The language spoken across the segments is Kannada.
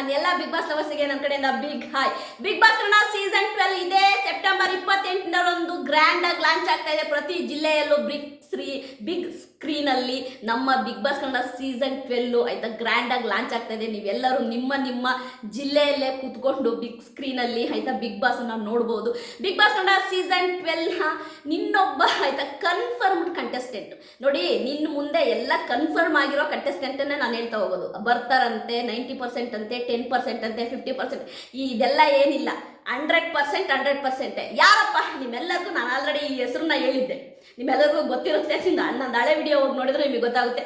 ನನ್ನ ಎಲ್ಲ ಬಿಗ್ ಬಾಸ್ ಲವರ್ಸ್ಗೆ ನನ್ನ ಕಡೆಯಿಂದ big hi Bigg Boss Kannada season grand ಆಗಿ ಲಾಂಚ್ ಆಗ್ತಾ ಇದೆ ಪ್ರತಿ ಜಿಲ್ಲೆಯಲ್ಲೂ ಬಿಗ್ ಸ್ಕ್ರೀ ಬಿಗ್ ಸ್ಕ್ರೀನ್ ಅಲ್ಲಿ ನಮ್ಮ Bigg Boss Kannada season twelve ಆಯ್ತಾ? ಗ್ರ್ಯಾಂಡ್ ಆಗಿ ಲಾಂಚ್ ಆಗ್ತಾ ಇದೆ. ನೀವೆಲ್ಲರೂ ನಿಮ್ಮ ನಿಮ್ಮ ಜಿಲ್ಲೆಯಲ್ಲೇ ಕೂತ್ಕೊಂಡು ಬಿಗ್ ಸ್ಕ್ರೀನ್ ಅಲ್ಲಿ ಆಯ್ತಾ? ಬಿಗ್ ಬಾಸ್ ಅನ್ನ ನೋಡ್ಬೋದು. Bigg Boss Kannada season twelve ನಿನ್ನೊಬ್ಬ ಆಯ್ತಾ? ಕನ್ಫರ್ಮ್ಡ್ ಕಂಟೆಸ್ಟೆಂಟ್ ನೋಡಿ ನಿನ್ನ ಮುಂದೆ ಎಲ್ಲ ಕನ್ಫರ್ಮ್ ಆಗಿರೋ ಕಂಟೆಸ್ಟೆಂಟನ್ನೇ ನಾನು ಹೇಳ್ತಾ ಹೋಗೋದು. ಬರ್ತಾರಂತೆ ನೈಂಟಿ ಪರ್ಸೆಂಟ್ ಅಂತೆ ಟೆನ್ ಪರ್ಸೆಂಟ್ ಅಂತೆ ಫಿಫ್ಟಿ ಪರ್ಸೆಂಟ್ ಇದೆಲ್ಲ ಏನಿಲ್ಲ. Hundred percent hundred percent. ಯಾರಪ್ಪ, ನಿಮ್ಮೆಲ್ಲರಿಗೂ ನಾನು ಆಲ್ರೆಡಿ ಈ ಹೆಸರನ್ನ ಹೇಳಿದ್ದೆ. ನಿಮ್ಮೆಲ್ಲರಿಗೂ ಗೊತ್ತಿರುತ್ತೆ ನನ್ನ ಹಳೆ ವಿಡಿಯೋ ಹೋಗಿ ನೋಡಿದ್ರೆ ನಿಮಗೆ ಗೊತ್ತಾಗುತ್ತೆ.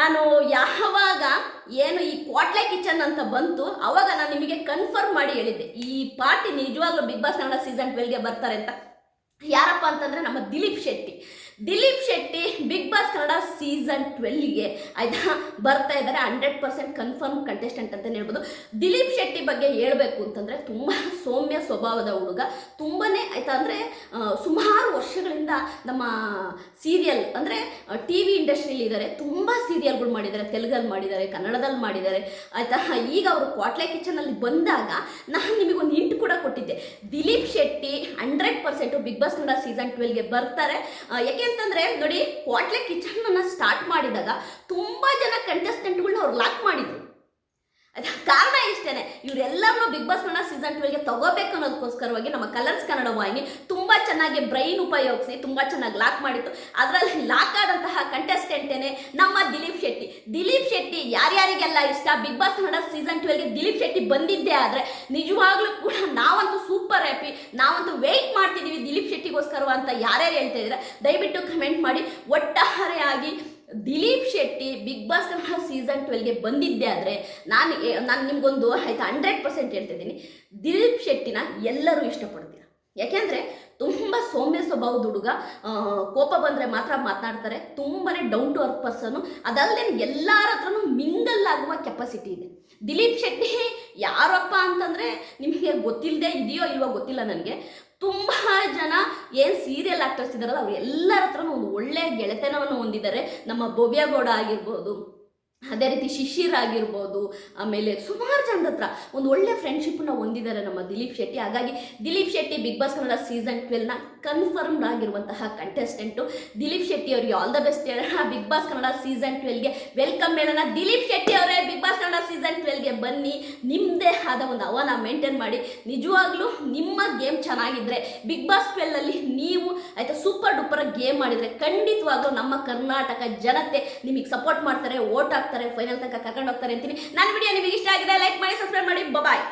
ನಾನು ಯಾವಾಗ ಏನು ಈ ಕ್ವಾಟ್ಲೆ ಕಿಚನ್ ಅಂತ ಬಂತು, ಅವಾಗ ನಾನು ನಿಮಗೆ ಕನ್ಫರ್ಮ್ ಮಾಡಿ ಹೇಳಿದ್ದೆ. ಈ ಪಾರ್ಟಿ ನಿಜವಾಗ್ಲೂ ಬಿಗ್ ಬಾಸ್ ಕನ್ನಡ ಸೀಸನ್ ಟ್ವೆಲ್ಗೆ ಬರ್ತಾರೆ ಅಂತ. ಯಾರಪ್ಪ ಅಂತಂದ್ರೆ ನಮ್ಮ Dileep Shetty. Dileep Shetty Bigg Boss Kannada season ಟ್ವೆಲ್ಗೆ ಆಯ್ತಾ, ಬರ್ತಾ ಇದ್ದಾರೆ, ಹಂಡ್ರೆಡ್ ಪರ್ಸೆಂಟ್ ಕನ್ಫರ್ಮ್ ಕಂಟೆಸ್ಟೆಂಟ್ ಅಂತಲೇ ಹೇಳ್ಬೋದು. ದಿಲೀಪ್ ಶೆಟ್ಟಿ ಬಗ್ಗೆ ಹೇಳಬೇಕು ಅಂತಂದರೆ ತುಂಬ ಸೌಮ್ಯ ಸ್ವಭಾವದ ಹುಡುಗ. ತುಂಬನೇ ಆಯ್ತಾ ಅಂದರೆ ಸುಮಾರು ವರ್ಷಗಳಿಂದ ನಮ್ಮ ಸೀರಿಯಲ್ ಅಂದರೆ ಟಿ ವಿ ಇಂಡಸ್ಟ್ರಿಯಲ್ಲಿ ಇದ್ದಾರೆ. ತುಂಬ ಸೀರಿಯಲ್ಗಳು ಮಾಡಿದ್ದಾರೆ, ತೆಲುಗಲ್ಲಿ ಮಾಡಿದ್ದಾರೆ, ಕನ್ನಡದಲ್ಲಿ ಮಾಡಿದ್ದಾರೆ. ಆಯ್ತಾ, ಈಗ ಅವರು ಕ್ವಾಟ್ಲೆ ಕಿಚನಲ್ಲಿ ಬಂದಾಗ ನಾನು ನಿಮಗೊಂದು ಹಿಂಟ್ ಕೂಡ ಕೊಟ್ಟಿದ್ದೆ. Dileep Shetty hundred percent Bigg Boss Kannada season ಟ್ವೆಲ್ಗೆ ಬರ್ತಾರೆ. ಯಾಕೆ ಅಂತಂದರೆ ನೋಡಿ ಕ್ವಾಟ್ಲೆ ಕಿಚನನ್ನು ಸ್ಟಾರ್ಟ್ ಮಾಡಿದಾಗ ತುಂಬ ಜನ ಕಂಟೆಸ್ಟೆಂಟ್ಗಳನ್ನ ಅವ್ರು ಲಾಕ್ ಮಾಡಿದ್ರು. ಕಾರಣ ಇಷ್ಟೇನೆ ಇವರೆಲ್ಲರನ್ನೂ ಬಿಗ್ ಬಾಸ್ ಕನ್ನಡ ಸೀಸನ್ ಟ್ವೆಲ್ಗೆ ತಗೋಬೇಕು ಅನ್ನೋದಕ್ಕೋಸ್ಕರವಾಗಿ ನಮ್ಮ ಕಲರ್ಸ್ ಕನ್ನಡ ವಾಹಿನಿ ತುಂಬ ಚೆನ್ನಾಗಿ ಬ್ರೈನ್ ಉಪಯೋಗಿಸಿ, ತುಂಬ ಚೆನ್ನಾಗಿ ಲಾಕ್ ಮಾಡಿತ್ತು. ಅದರಲ್ಲಿ ಲಾಕ್ ಆದಂತಹ ಕಂಟೆಸ್ಟೆಂಟೇನೆ ನಮ್ಮ ದಿಲೀಪ್ ಶೆಟ್ಟಿ. ದಿಲೀಪ್ ಶೆಟ್ಟಿ ಯಾರ್ಯಾರಿಗೆಲ್ಲ ಇಷ್ಟ? ಬಿಗ್ ಬಾಸ್ ಕನ್ನಡ ಸೀಸನ್ ಟ್ವೆಲ್ಗೆ ದಿಲೀಪ್ ಶೆಟ್ಟಿ ಬಂದಿದ್ದೇ ಆದರೆ ನಿಜವಾಗ್ಲೂ ಕೂಡ ನಾವಂತೂ ಸೂಪರ್ ಹ್ಯಾಪಿ ನಾವಂತೂ ವೆಯ್ಟ್ ಮಾಡ್ತಿದ್ದೀವಿ ದಿಲೀಪ್ ಶೆಟ್ಟಿಗೋಸ್ಕರ ಅಂತ ಯಾರ್ಯಾರು ಹೇಳ್ತಾ ಇದ್ದೀರಾ ದಯವಿಟ್ಟು ಕಮೆಂಟ್ ಮಾಡಿ. ಒಟ್ಟಾರೆಯಾಗಿ Dileep Shetty Bigg Boss Kannada season ಟ್ವೆಲ್ಗೆ ಬಂದಿದ್ದೆ ಆದರೆ ನಾನು ನಾನು ನಿಮ್ಗೊಂದು ಆಯ್ತಾ ಹಂಡ್ರೆಡ್ ಪರ್ಸೆಂಟ್ ಹೇಳ್ತಿದ್ದೀನಿ ದಿಲೀಪ್ ಶೆಟ್ಟಿನ ಎಲ್ಲರೂ ಇಷ್ಟಪಡ್ತೀರ? ಯಾಕೆಂದರೆ ಸ್ವಭಾವದ ಹುಡುಗ. ಕೋಪ ಬಂದರೆ ಮಾತ್ರ ಮಾತನಾಡ್ತಾರೆ ತುಂಬಾನೇ ಡೌನ್ ಟು ಅರ್ತ್ ಪರ್ಸನು ಅದಲ್ಲದೆ ಎಲ್ಲರ ಹತ್ರನೂ ಮಿಂಗಲ್ ಆಗುವ ಕೆಪಾಸಿಟಿ ಇದೆ. ದಿಲೀಪ್ ಶೆಟ್ಟಿ ಯಾರಪ್ಪ ಅಂತಂದರೆ ನಿಮಗೆ ಗೊತ್ತಿಲ್ಲದೆ ಇದೆಯೋ ಇಲ್ವೋ ಗೊತ್ತಿಲ್ಲ ನನಗೆ. ತುಂಬ ಜನ ಏನು ಸೀರಿಯಲ್ ಆಕ್ಟರ್ಸ್ ಇದ್ದಾರಲ್ಲ ಅವ್ರು ಎಲ್ಲರ ಹತ್ರನೂ ಒಂದು ಒಳ್ಳೆಯ ಗೆಳೆತನವನ್ನು ಹೊಂದಿದ್ದಾರೆ. ನಮ್ಮ ಭವ್ಯಗೌಡ ಆಗಿರ್ಬೋದು ಅದೇ ರೀತಿ ಶಿಶಿರ್ ಆಗಿರ್ಬೋದು ಆಮೇಲೆ ಸುಮಾರು ಜನದ ಹತ್ರ ಒಂದು ಒಳ್ಳೆ ಫ್ರೆಂಡ್ಶಿಪ್ನ ಹೊಂದಿದ್ದಾರೆ ನಮ್ಮ ದಿಲೀಪ್ ಶೆಟ್ಟಿ. ಹಾಗಾಗಿ Dileep Shetty Bigg Boss Kannada season ಟ್ವೆಲ್ನ confirmed ಆಗಿರುವಂತಹ ಕಂಟೆಸ್ಟೆಂಟು ದಿಲೀಪ್ ಶೆಟ್ಟಿ ಅವರಿಗೆ ಆಲ್ ದ ಬೆಸ್ಟ್ ಹೇಳೋಣ. ಬಿಗ್ ಬಾಸ್ ಕನ್ನಡ ಸೀಸನ್ ಟ್ವೆಲ್ಗೆ ವೆಲ್ಕಮ್ ಹೇಳೋಣ. ದಿಲೀಪ್ ಶೆಟ್ಟಿ ಅವರೇ ಬಿಗ್ ಬಾಸ್ ಕನ್ನಡ ಸೀಸನ್ ಟ್ವೆಲ್ಗೆ ಬನ್ನಿ. ನಿಮ್ಮದೇ ಆದ ಒಂದು ಅವನ ಮೇಂಟೈನ್ ಮಾಡಿ. ನಿಜವಾಗ್ಲೂ ನಿಮ್ಮ ಗೇಮ್ ಚೆನ್ನಾಗಿದ್ರೆ ಬಿಗ್ ಬಾಸ್ ಟ್ವೆಲ್ನಲ್ಲಿ ನೀವು ಆಯಿತಾ ಸೂಪರ್ ಡೂಪರ್ ಗೇಮ್ ಮಾಡಿದರೆ ಖಂಡಿತವಾಗ್ಲೂ ನಮ್ಮ ಕರ್ನಾಟಕ ಜನತೆ ನಿಮಗೆ ಸಪೋರ್ಟ್ ಮಾಡ್ತಾರೆ, ಓಟ್ ಫೈನಲ್ ತನಕ ಕರ್ಕೊಂಡು ಹೋಗ್ತಾರೆ ಅಂತೀನಿ. ನನ್ನ ವಿಡಿಯೋ ನಿಮಗೆ ಇಷ್ಟ ಆಗಿದೆ ಲೈಕ್ ಮಾಡಿ ಸಬ್ಸ್ಕ್ರೈಬ್ ಮಾಡಿ ಬಾಯ್